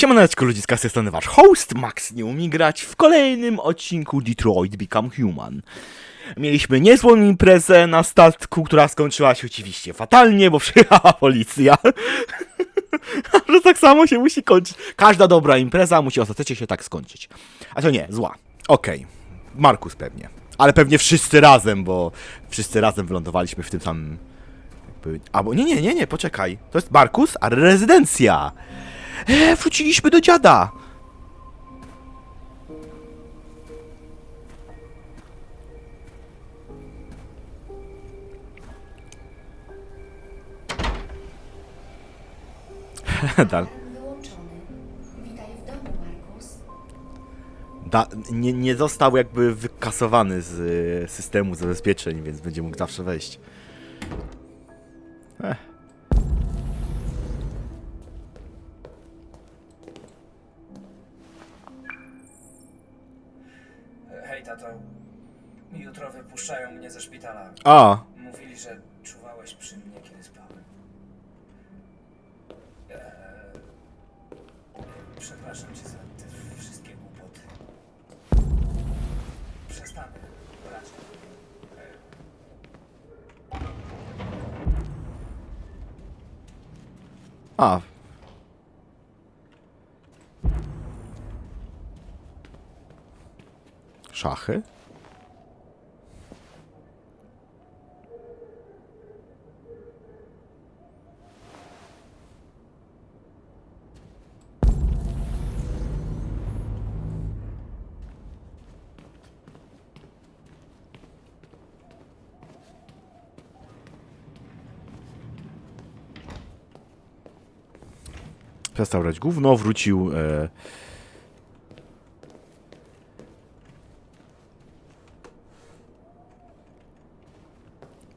Siemaneczko ludziska, z tej strony wasz host Max nie umie grać w kolejnym odcinku Detroit Become Human. Mieliśmy niezłą imprezę na statku, która skończyła się oczywiście fatalnie, bo przyjechała policja. Że tak samo się musi kończyć. Każda dobra impreza musi ostatecznie się tak skończyć. A to nie, zła. Okej, Markus pewnie. Ale pewnie wszyscy razem, bo wszyscy razem wylądowaliśmy w tym samym... Albo nie, nie, nie, nie, poczekaj. To jest Markus, a rezydencja. E, wróciliśmy do dziada! Dal. Da, nie, nie został jakby wykasowany z y, systemu zabezpieczeń, więc będzie mógł zawsze wejść. Ech. Wypuszczają mnie ze szpitala. A, Mówili, że czuwałeś przy mnie, kiedy spałem. Eee, przepraszam cię za te wszystkie głupoty. Przestanę brać. a. Szachy? Przestał grać gówno, wrócił. E...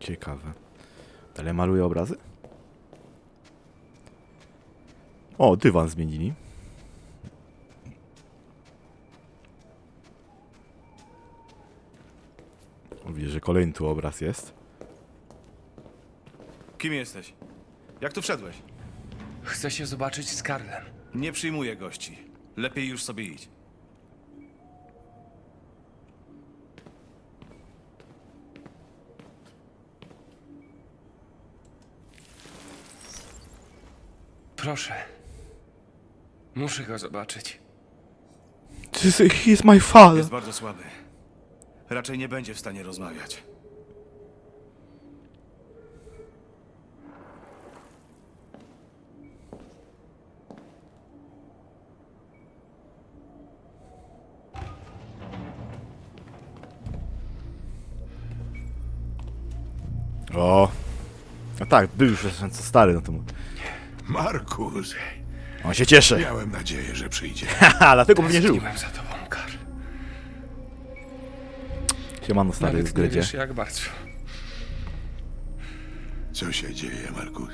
Ciekawe. Dalej maluje obrazy? O, dywan zmienili. Widzę, że kolejny tu obraz jest. Kim jesteś? Jak tu wszedłeś? Chcę się zobaczyć z Karlem. Nie przyjmuję gości. Lepiej już sobie idź. Proszę. Muszę go zobaczyć. This, he is my father. Jest bardzo słaby. Raczej nie będzie w stanie rozmawiać. O. No tak, był już wystarczająco stary, no to mu- Markus, on się cieszy. miałem nadzieję, że przyjdzie. Haha, dlatego pewnie żył. Tęskniłem za tobą, Karl. Siemano stary Nawet nie zgrydzie. wiesz jak bardzo. Co się dzieje, Markus?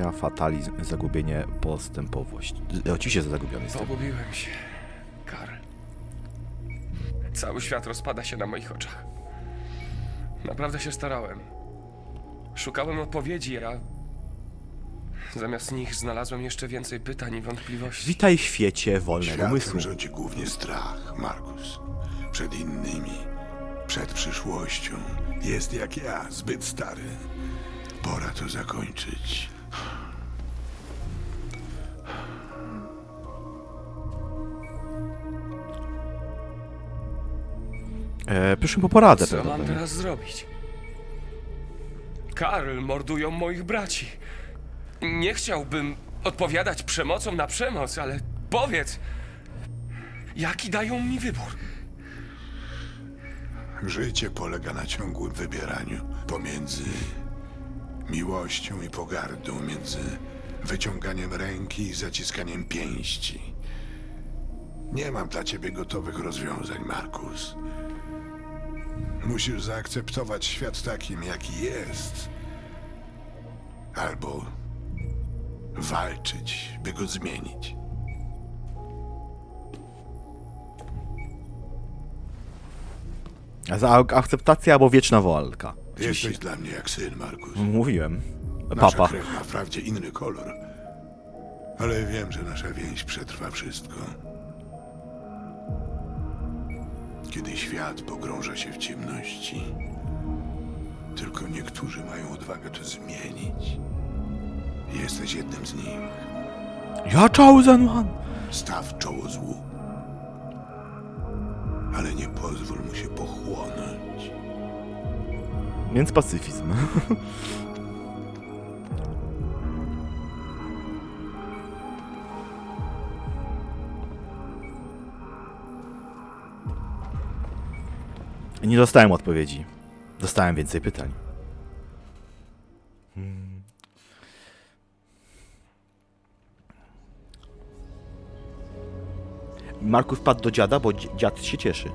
Ja fatalizm, zagubienie, postępowość. Z- Oczywiście, że zagubiony jestem. Pogubiłem się, Karl. Cały świat rozpada się na moich oczach. Naprawdę się starałem. Szukałem odpowiedzi, a zamiast nich znalazłem jeszcze więcej pytań i wątpliwości. Witaj w świecie wolnego Światem umysłu. rządzi głównie strach, Markus. Przed innymi, przed przyszłością. Jest jak ja, zbyt stary. Pora to zakończyć. E, przyszłem po poradę Co mam prawdopodobnie. teraz zrobić? Karl, mordują moich braci. Nie chciałbym odpowiadać przemocą na przemoc, ale powiedz, jaki dają mi wybór? Życie polega na ciągłym wybieraniu pomiędzy miłością i pogardą, między wyciąganiem ręki i zaciskaniem pięści. Nie mam dla ciebie gotowych rozwiązań, Markus. Musisz zaakceptować świat takim, jaki jest. Albo walczyć, by go zmienić. Za akceptacja albo wieczna walka. Jesteś dla mnie jak syn, Markus. Mówiłem. Nasza Papa. krew ma wprawdzie inny kolor, Ale wiem, że nasza więź przetrwa wszystko. Kiedy świat pogrąża się w ciemności, tylko niektórzy mają odwagę to zmienić. Jesteś jednym z nich. Ja Chosen One! Staw czoło złu. Ale nie pozwól mu się pochłonąć. Więc pacyfizm. Nie dostałem odpowiedzi. Dostałem więcej pytań. Hmm. Marku wpadł do dziada, bo dzi- dziad się cieszy.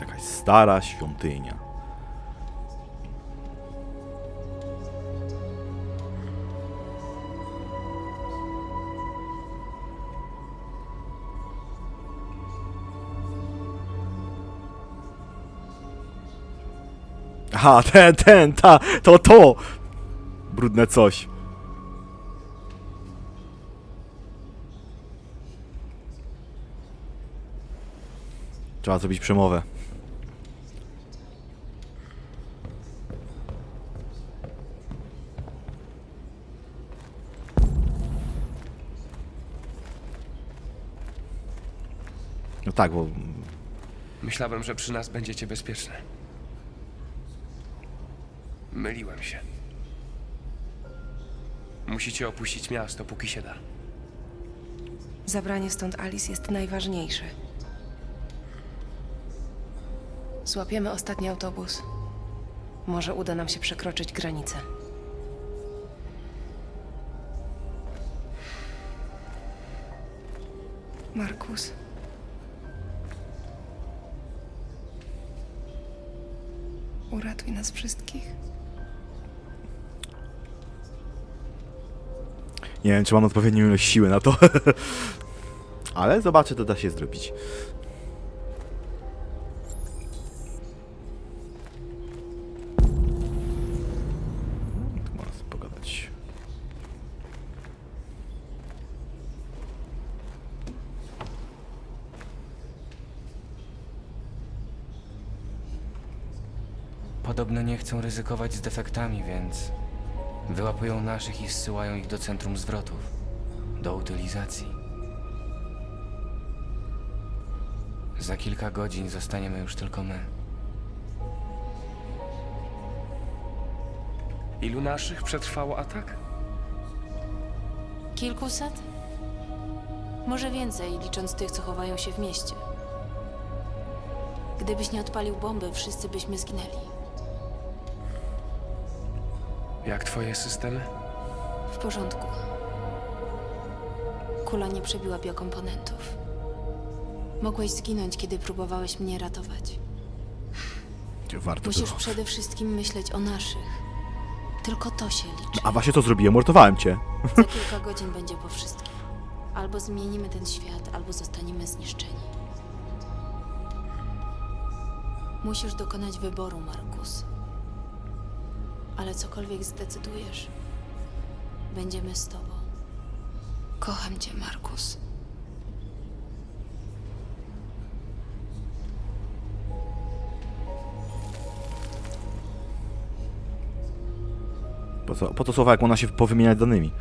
Jakaś stara świątynia. Aha, ten, ten, ta, to, to! Brudne coś. Trzeba zrobić przemowę. No tak, bo Myślałem, że przy nas będziecie bezpieczne. Myliłem się. Musicie opuścić miasto, póki się da. Zabranie stąd Alice jest najważniejsze. Złapiemy ostatni autobus. Może uda nam się przekroczyć granicę. Markus. Uratuj nas wszystkich. Nie wiem, czy mam odpowiednią ilość siły na to. Ale zobaczę, to da się zrobić. Pogadać. Podobno nie chcą ryzykować z defektami, więc wyłapują naszych i zsyłają ich do centrum zwrotów, do utylizacji. Za kilka godzin zostaniemy już tylko my. Ilu naszych przetrwało atak? Kilkuset? Może więcej, licząc tych, co chowają się w mieście. Gdybyś nie odpalił bomby, wszyscy byśmy zginęli. Jak twoje systemy? W porządku. Kula nie przebiła biokomponentów. Mogłeś zginąć, kiedy próbowałeś mnie ratować. Warto Musisz było. przede wszystkim myśleć o naszych. Tylko to się liczy. A właśnie to zrobiłem, uratowałem cię. Za kilka godzin będzie po wszystkim. Albo zmienimy ten świat, albo zostaniemy zniszczeni. Musisz dokonać wyboru, Markus. Ale cokolwiek zdecydujesz, będziemy z tobą. Kocham cię, Markus. Po co, po to słowa, jak można się powymieniać danymi.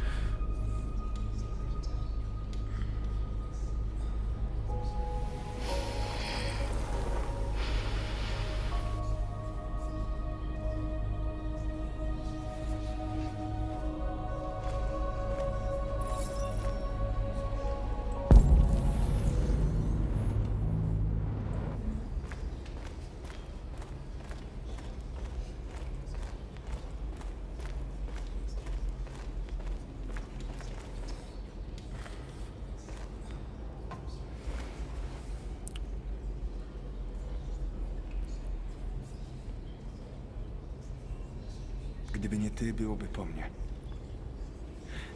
Gdyby nie ty, byłoby po mnie.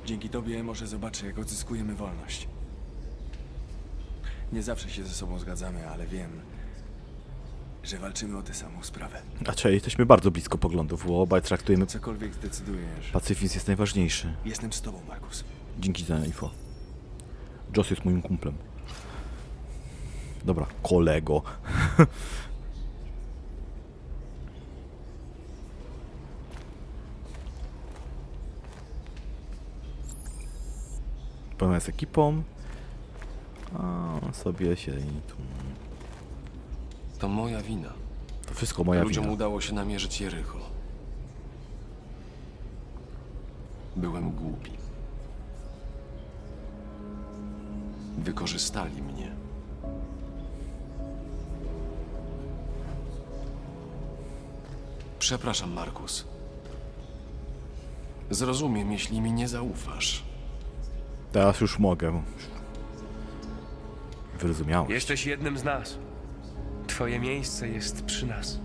Dzięki tobie może zobaczę, jak odzyskujemy wolność. Nie zawsze się ze sobą zgadzamy, ale wiem, że walczymy o tę samą sprawę. A czy jesteśmy bardzo blisko poglądów, bo obaj traktujemy Cokolwiek zdecydujesz, pacyfizm jest najważniejszy. jestem z tobą, Markus. Dzięki za info. Joss jest moim kumplem. Dobra, kolego. Pełna z ekipą. A on sobie się i tu. To moja wina. To wszystko moja Ludziom wina. udało się namierzyć Jericho. Byłem głupi. Wykorzystali mnie. Przepraszam, Markus. Zrozumiem, jeśli mi nie zaufasz. Teraz już mogę. Wyrozumiałeś. Jesteś jednym z nas. Twoje miejsce jest przy nas.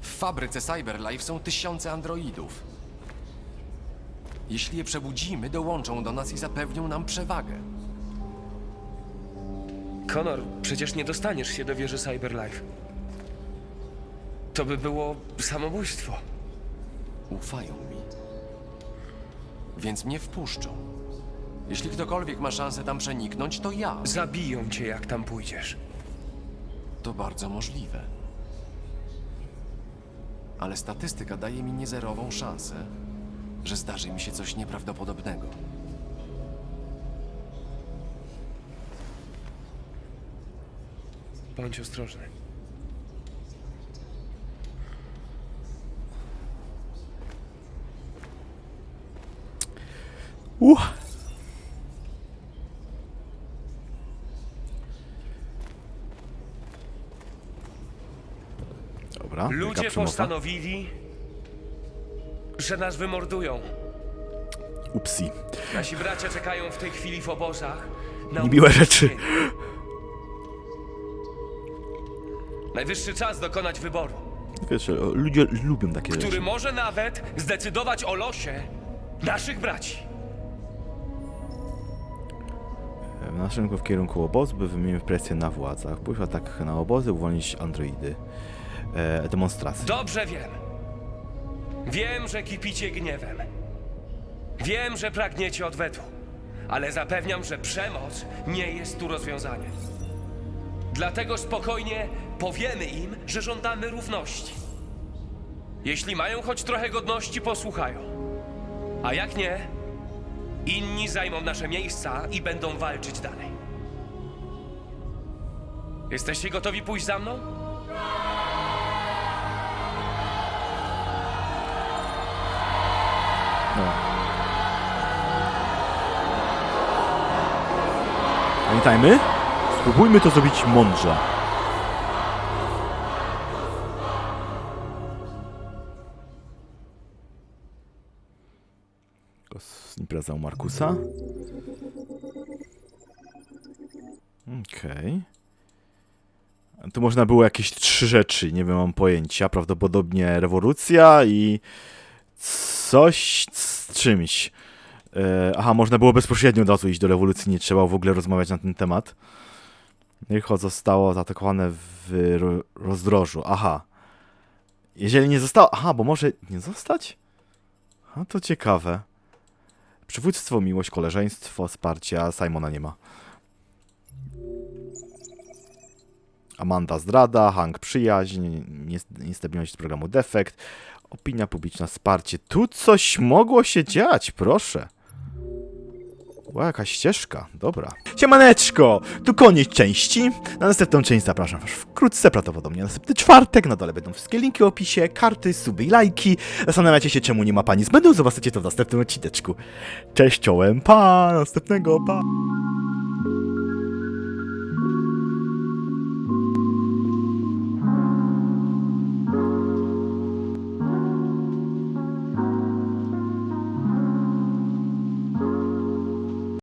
W fabryce Cyberlife są tysiące androidów. Jeśli je przebudzimy, dołączą do nas i zapewnią nam przewagę. Konor, przecież nie dostaniesz się do wieży Cyberlife. To by było samobójstwo. Ufają mi. Więc mnie wpuszczą. Jeśli ktokolwiek ma szansę tam przeniknąć, to ja. Zabiją cię, jak tam pójdziesz. To bardzo możliwe. Ale statystyka daje mi niezerową szansę, że zdarzy mi się coś nieprawdopodobnego. Bądź ostrożny. Uh. Dobra, Ludzie przemowa. postanowili, że nas wymordują. Upsi. Nasi bracia czekają w tej chwili w obozach. Na Niemiłe rzeczy. Najwyższy czas dokonać wyboru, Wiesz, ludzie lubią takie który rzeczy. może nawet zdecydować o losie naszych braci. W naszym w kierunku obozu, by wymienić presję na władzach. Pójść w atak na obozy, uwolnić androidy. E, demonstracje. Dobrze wiem. Wiem, że kipicie gniewem. Wiem, że pragniecie odwetu. Ale zapewniam, że przemoc nie jest tu rozwiązaniem. Dlatego spokojnie powiemy im, że żądamy równości. Jeśli mają choć trochę godności, posłuchają. A jak nie, inni zajmą nasze miejsca i będą walczyć dalej. Jesteście gotowi pójść za mną? Pamiętajmy, spróbujmy to zrobić mądrze. To jest Impreza u Markusa. Okej. Tu można było jakieś trzy rzeczy, nie wiem, mam pojęcia. Prawdopodobnie rewolucja i coś z czymś. E, aha, można było bezpośrednio od razu iść do rewolucji, nie trzeba w ogóle rozmawiać na ten temat. Rycho zostało zaatakowane w ro rozdrożu. Aha. Jeżeli nie zostało... Aha, bo może nie zostać? A to ciekawe. Przywództwo, miłość, koleżeństwo, wsparcia. Simona nie ma. Amanda zdrada, Hank przyjaźń, nies- niestabilność programu defekt, opinia publiczna wsparcie. Tu coś mogło się dziać, proszę. Była jakaś ścieżka, dobra. Siemaneczko, tu koniec części. Na następną część zapraszam was wkrótce, prawdopodobnie następny czwartek. Na dole będą wszystkie linki w opisie, karty, suby i lajki. Zastanawiacie się, czemu nie ma pani z zobaczycie to w następnym odcineczku. Cześć, czołem, pa, następnego, pa.